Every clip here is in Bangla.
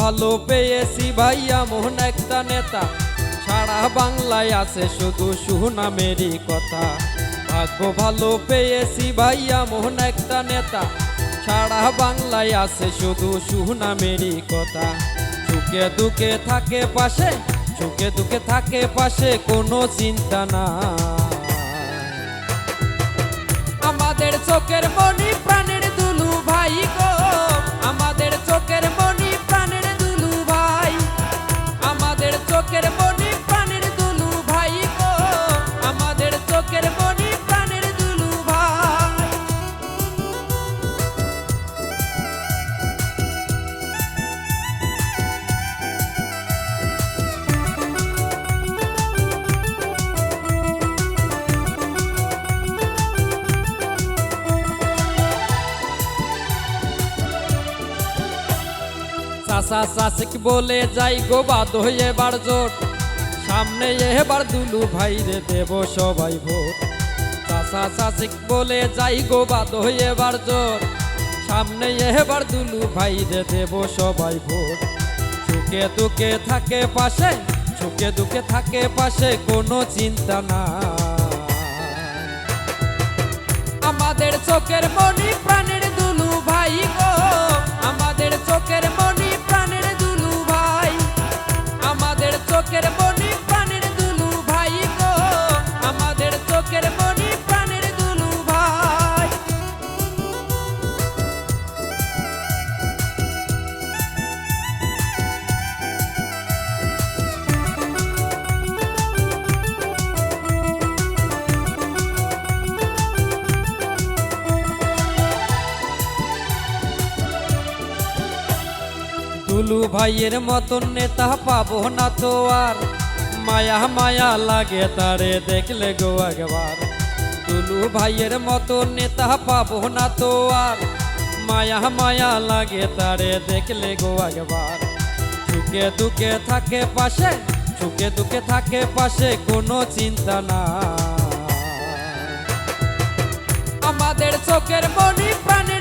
ভালো পেয়েছি ভাইয়া মোহন একটা নেতা। সারা বাংলায় আছে শুধু সুনামেরই কথা। ভাগ্য ভালো পেয়েছি ভাইয়া, মোহন একটা নেতা। সারা বাংলায় আছে শুধু সুনামেরই কথা। সুখে দুঃখে থাকে পাশে, সুখে দুঃখে থাকে পাশে কোনো চিন্তা না আমাদের চোখের মনি প্রাণের দুলু ভাই গো। আমাদের চোখের মনি প্রাণের দুলু ভাই। আমাদের চোখের চাষা চাষিক বলে যাই গো বাদ হয়ে এবার জোট। সামনে এবার দুলু ভাই রে দেব সবাই ভোট। চাষা চাষিক বলে যাই গো বাদ হয়ে এবার জোট। সামনে এবার দুলু ভাই রে দেব সবাই ভোট। সুখে দুঃখে থাকে পাশে, সুখে দুঃখে থাকে পাশে কোনো চিন্তা না আমাদের চোখের মনি আমাদের চোখের মনি দুলু ভাইয়ের মতন নেতা পাবো না তো আর। মায়া মায়া লাগে তারে দেখলে গো একবার। দুলু ভাইয়ের মতন নেতা পাবো না তো আর। মায়া মায়া লাগে তারে দেখলে গো একবার। সুখে দুঃখে থাকে পাশে, সুখে দুঃখে থাকে পাশে কোনো চিন্তা না আমাদের চোখের মনি প্রাণের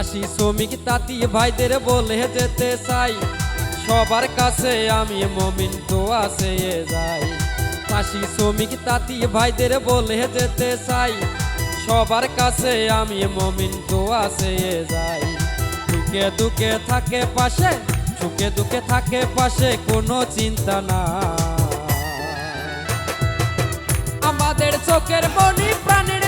চাষি শ্রমিক তাঁতি ভাইদের বলে যেতে চাই। সবার কাছে আমি মমিন দোয়া চেয়ে যাই। চাষি শ্রমিক তাঁতি ভাইদের বলে যেতে চাই। সবার কাছে আমি মমিন দোয়া চেয়ে যাই। সুখে দুঃখে থাকে পাশে, সুখে দুঃখে থাকে পাশে কোনো চিন্তা না আমাদের চোখের মনি প্রাণের